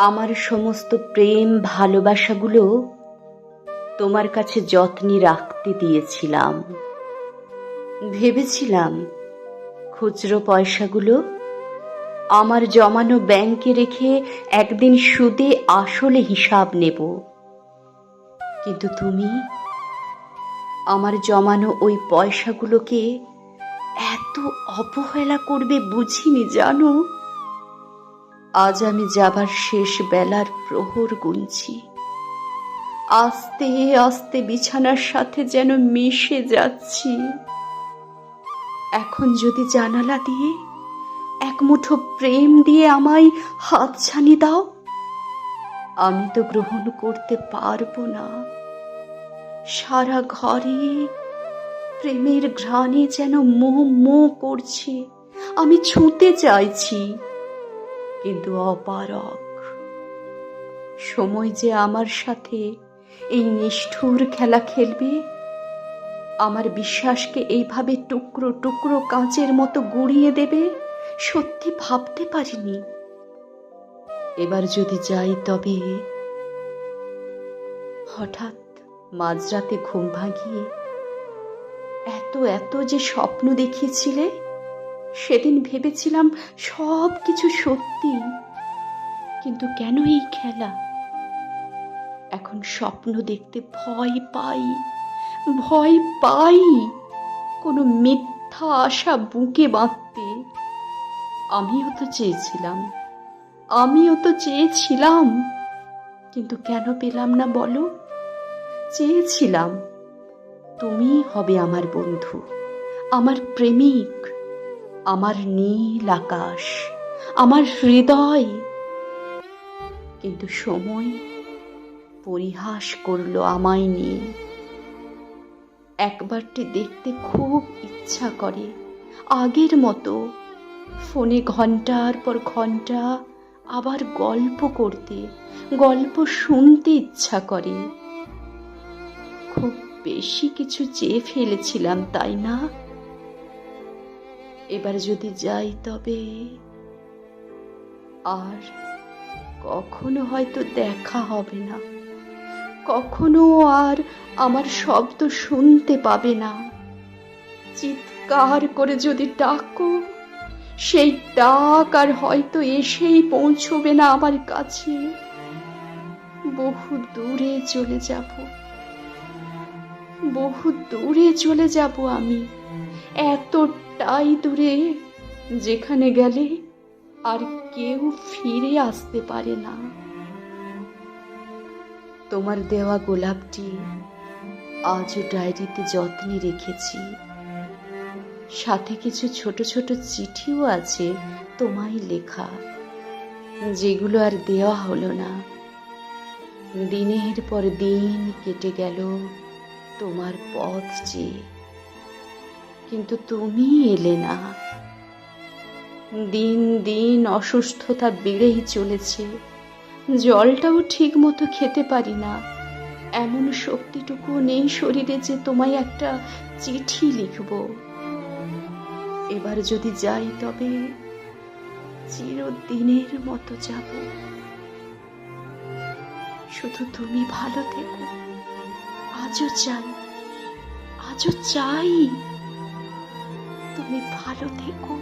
আমার সমস্ত প্রেম ভালোবাসাগুলো তোমার কাছে যত্নে রাখতে দিয়েছিলাম। ভেবেছিলাম খুচরো পয়সাগুলো আমার জমানো ব্যাংকে রেখে একদিন সুদে আসলে হিসাব নেব। কিন্তু তুমি আমার জমানো ওই পয়সাগুলোকে এত অবহেলা করবে বুঝিনি, জানো? আজ আমি যাবার শেষ বেলার প্রহর গুনছি। আস্তে আস্তে বিছানার সাথে যেন মিশে যাচ্ছি। এখন যদি জানালা দিয়ে এক মুঠো প্রেম দিয়ে আমায় হাত ছানি দাও, আমি তো গ্রহণ করতে পারব না। সারা ঘরে প্রেমের ঘ্রাণে যেন মোহ মো করছে। আমি ছুঁতে চাইছি। কিন্তু অপারক সময় যে আমার সাথে এই নিষ্ঠুর খেলা খেলবে, আমার বিশ্বাসকে এইভাবে টুকরো টুকরো কাঁচের মতো গুড়িয়ে দেবে, সত্যি ভাবতে পারিনি। এবার যদি যাই তবে হঠাৎ মাঝরাতে ঘুম ভাঙিয়ে এত এত যে স্বপ্ন দেখিয়েছিলে সেদিন ভেবেছিলাম সব কিছু সত্যি। কিন্তু কেন এই খেলা? এখন স্বপ্ন দেখতে ভয় পাই ভয় পাই কোনো মিথ্যা আশা বুকে বাঁধতে। আমিও তো চেয়েছিলাম, আমিও তো চেয়েছিলাম, কিন্তু কেন পেলাম না বলো? চেয়েছিলাম তুমি হবে আমার বন্ধু, আমার প্রেমিক। আমার নীল আকাশ, আমার হৃদয়। কিন্তু সময় পরিহাস করল আমায় নিয়ে। একবারটি দেখতে খুব ইচ্ছা করে। আগের মতো ফোনে ঘণ্টার পর ঘণ্টা আবার গল্প করতে, গল্প শুনতে ইচ্ছা করে। খুব বেশি কিছু চেয়ে ফেলেছিলাম, তাই না? এবার যদি যাই তবে আর কখনো হয়তো দেখা হবে না। কখনো আর আমার শব্দ শুনতে পাবে না। চিৎকার করে যদি ডাকো, সেই ডাক আর হয়তো এসেই পৌঁছবে না আমার কাছে। বহু দূরে চলে যাব। বহু দূরে চলে যাব আমি। এতটাই দূরে যেখানে গেলে আর কেউ ফিরে আসতে পারে না। তোমার দেওয়া গোলাপটি আজও ডায়েরিতে যত্নে রেখেছি। সাথে কিছু ছোট ছোট চিঠিও আছে তোমায় লেখা, যেগুলো আর দেওয়া হলো না। দিনের পর দিন কেটে গেল তোমার পথ চেয়ে কিন্তু তুমি এলে না। দিন দিন অসুস্থতা বেড়েই চলেছে। জলটাও ঠিক মতো খেতে পারি না। এমন শক্তিটুকু নেই শরীরে যে তোমায় একটা চিঠি লিখব। এবার যদি যাই তবে চিরদিনের মতো যাব। শুধু তুমি ভালো থেকো। আজও চাই। আজও চাই। अपने बालों देखो